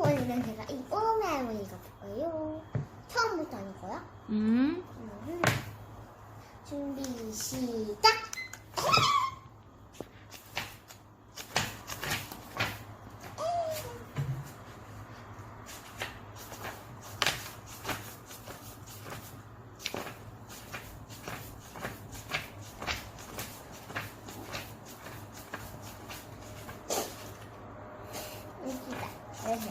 오늘은 제가 이 오메 할머니가 볼까요? 처음부터 하는 거야? 음. 음. 준비 시작! 여기다. 여기.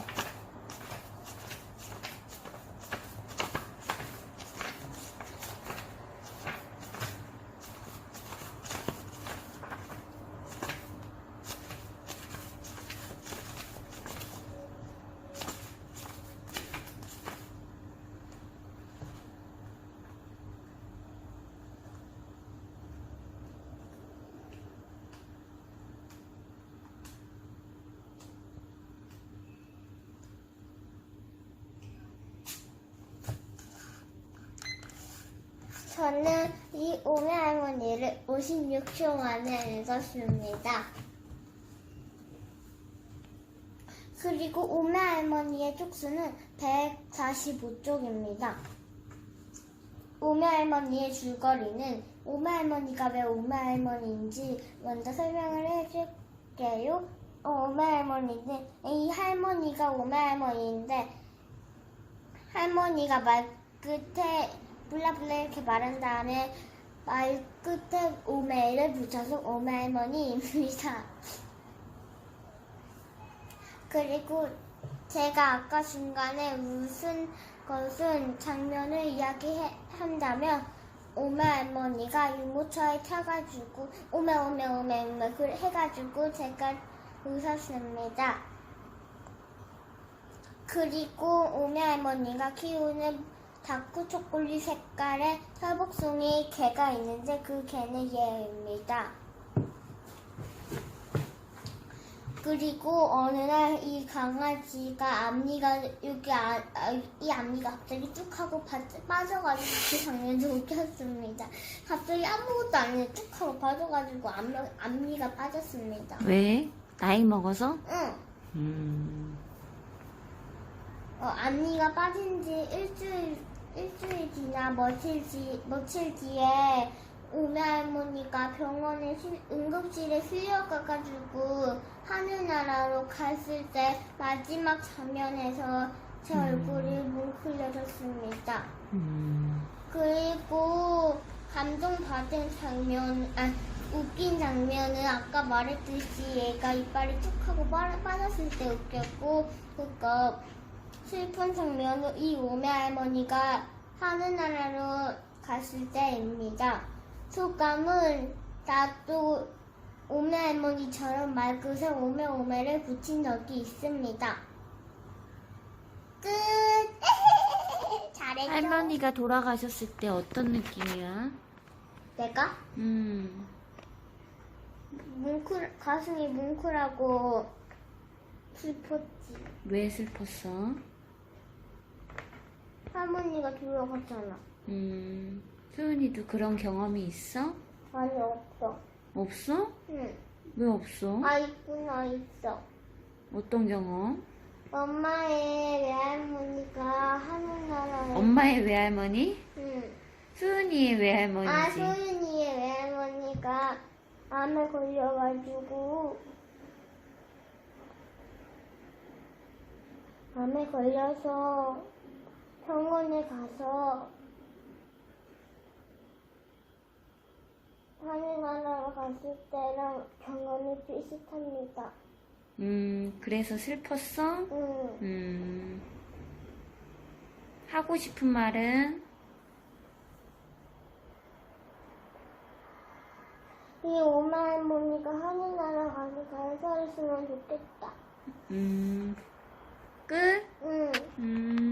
저는 이 오메 할머니를 56초 만에 읽었습니다. 그리고 오메 할머니의 쪽수는 145쪽입니다. 오메 할머니의 줄거리는 오메 할머니가 왜 오메 할머니인지 먼저 설명을 해줄게요. 어, 오메 할머니는 이 할머니가 오메 할머니인데 할머니가 말 끝에 블라블라 이렇게 말한 다음에 말 끝에 오메를 붙여서 오메 할머니입니다. 그리고 제가 아까 중간에 무슨 것은 장면을 이야기한다면 오메 할머니가 유모차에 타가지고 오메 오메 오메 오메 그래 해가지고 제가 웃었습니다. 그리고 오메 할머니가 키우는 다크 초콜릿 색깔의 털복숭이 개가 있는데 그 개는 얘입니다. 그리고 어느 날 이 강아지가 앞니가 여기 아, 아, 이 앞니가 갑자기 쭉 하고 빠, 빠져가지고 그 장면도 웃겼습니다. 갑자기 아무것도 아니고 쭉 하고 빠져가지고 앞, 앞니가 빠졌습니다. 왜? 나이 먹어서? 응. 음. 어, 앞니가 빠진 지 일주일, 일주일 지나 며칠, 지, 며칠 뒤에 오메 할머니가 병원에 실- 응급실에 실려가가지고 하늘나라로 갔을 때 마지막 장면에서 제 음. 얼굴이 뭉클려졌습니다. 음. 그리고 감동받은 장면, 아, 웃긴 장면은 아까 말했듯이 얘가 이빨이 쭉 하고 빠, 빠졌을 때 웃겼고, 그니까 슬픈 장면은 이 오메 할머니가 하늘나라로 갔을 때입니다. 소감은 나도 오메 할머니처럼 말끝에 오메 오메를 붙인 적이 있습니다. 끝! 잘했죠? 할머니가 돌아가셨을 때 어떤 느낌이야? 내가? 음. 뭉클, 가슴이 뭉클하고 슬펐지. 왜 슬펐어? 할머니가 돌아갔잖아. 음. 수은이도 그런 경험이 있어? 아니, 없어. 없어? 응. 왜 없어? 아, 있구나, 있어. 어떤 경험? 엄마의 외할머니가 하늘나라에. 엄마의 외할머니? 응. 수은이의 외할머니지. 아, 소윤이의 외할머니가 암에 걸려가지고. 암에 걸려서 병원에 가서 하늘나라로 갔을 때랑 경험이 비슷합니다. 음, 그래서 슬펐어? 응. 음. 하고 싶은 말은? 이 오마 할머니가 하늘나라 가서 잘 살았으면 좋겠다. 음. 끝? 응. 음.